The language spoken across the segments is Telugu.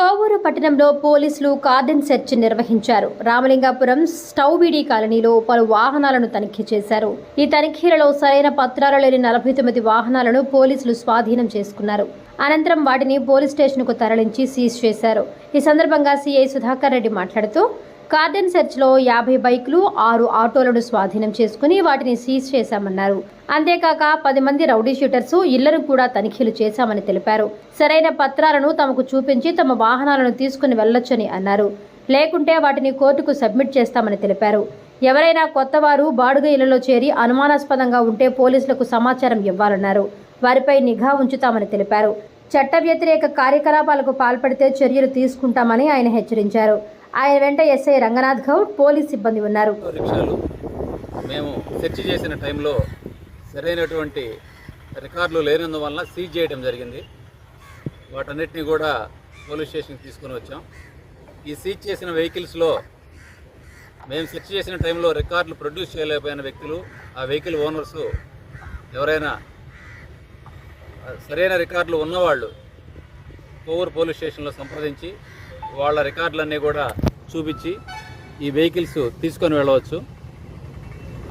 కోవూరు పట్టణంలో పోలీసులు కార్డెన్ సెర్చ్ నిర్వహించారు. రామలింగాపురం స్టౌబీడీ కాలనీలో పలు వాహనాలను తనిఖీ చేశారు. ఈ తనిఖీలలో సరైన పత్రాలు లేని నలభై తొమ్మిది వాహనాలను పోలీసులు స్వాధీనం చేసుకున్నారు. అనంతరం వాటిని పోలీస్ స్టేషన్కు తరలించి సీజ్ చేశారు. ఈ సందర్భంగా సీఐ సుధాకర్ రెడ్డి మాట్లాడుతూ కార్డెన్ సెర్చ్లో యాభై బైకులు ఆరు ఆటోలను స్వాధీనం చేసుకుని వాటిని సీజ్ చేశామన్నారు. అంతేకాక పది మంది రౌడీ షూటర్స్ ఇళ్ళను కూడా తనిఖీలు చేశామని తెలిపారు. సరైన పత్రాలను తమకు చూపించి తమ వాహనాలను తీసుకుని వెళ్ళొచ్చని అన్నారు. లేకుంటే వాటిని కోర్టుకు సబ్మిట్ చేస్తామని తెలిపారు. ఎవరైనా కొత్తవారు బాడుగ ఇళ్ళలో చేరి అనుమానాస్పదంగా ఉంటే పోలీసులకు సమాచారం ఇవ్వాలన్నారు. వారిపై నిఘా ఉంచుతామని తెలిపారు. చట్ట వ్యతిరేక కార్యకలాపాలకు పాల్పడితే చర్యలు తీసుకుంటామని ఆయన హెచ్చరించారు. ఆయన వెంట ఎస్ఐ రంగనాథ్ గౌడ్ పోలీస్ సిబ్బంది ఉన్నారు. రిక్షాలు మేము సెర్చ్ చేసిన టైంలో సరైనటువంటి రికార్డులు లేనందువల్ల సీజ్ చేయడం జరిగింది. వాటన్నిటిని కూడా పోలీస్ స్టేషన్కి తీసుకొని వచ్చాం. ఈ సీజ్ చేసిన వెహికల్స్లో మేము సెర్చ్ చేసిన టైంలో రికార్డులు ప్రొడ్యూస్ చేయలేకపోయిన వ్యక్తులు ఆ వెహికల్ ఓనర్స్ ఎవరైనా సరైన రికార్డులు ఉన్నవాళ్ళు కోవూరు పోలీస్ స్టేషన్లో సంప్రదించి వాళ్ళ రికార్డులన్నీ కూడా చూపించి ఈ వెహికల్స్ తీసుకొని వెళ్ళవచ్చు.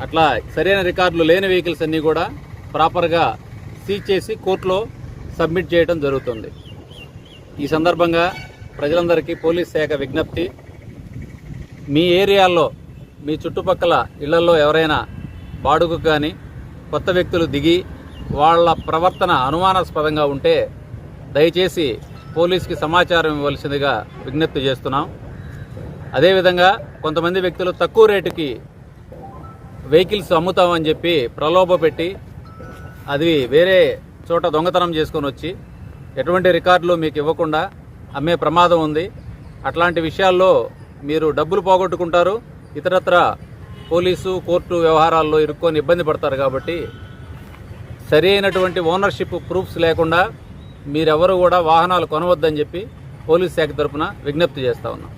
అట్లా సరైన రికార్డులు లేని వెహికల్స్ అన్నీ కూడా ప్రాపర్గా సీజ్ చేసి కోర్టులో సబ్మిట్ చేయడం జరుగుతుంది. ఈ సందర్భంగా ప్రజలందరికీ పోలీస్ శాఖ విజ్ఞప్తి. మీ ఏరియాల్లో మీ చుట్టుపక్కల ఇళ్ళలో ఎవరైనా బాడుగు కానీ కొత్త వ్యక్తులు దిగి వాళ్ళ ప్రవర్తన అనుమానాస్పదంగా ఉంటే దయచేసి పోలీస్కి సమాచారం ఇవ్వాల్సిందిగా విజ్ఞప్తి చేస్తున్నాం. అదేవిధంగా కొంతమంది వ్యక్తులు తక్కువ రేటుకి వెహికల్స్ అమ్ముతామని చెప్పి ప్రలోభ పెట్టి అది వేరే చోట దొంగతనం చేసుకొని వచ్చి ఎటువంటి రికార్డులు మీకు ఇవ్వకుండా అమ్మే ప్రమాదం ఉంది. అట్లాంటి విషయాల్లో మీరు డబ్బులు పోగొట్టుకుంటారు. ఇతరత్ర పోలీసు కోర్టు వ్యవహారాల్లో ఇరుక్కొని ఇబ్బంది పడతారు కాబట్టి సరి అయినటువంటి ఓనర్షిప్ ప్రూఫ్స్ లేకుండా మీరెవరు కూడా వాహనాలు కొనవద్దని చెప్పి పోలీస్ శాఖ తరఫున విజ్ఞప్తి చేస్తా ఉన్నాం.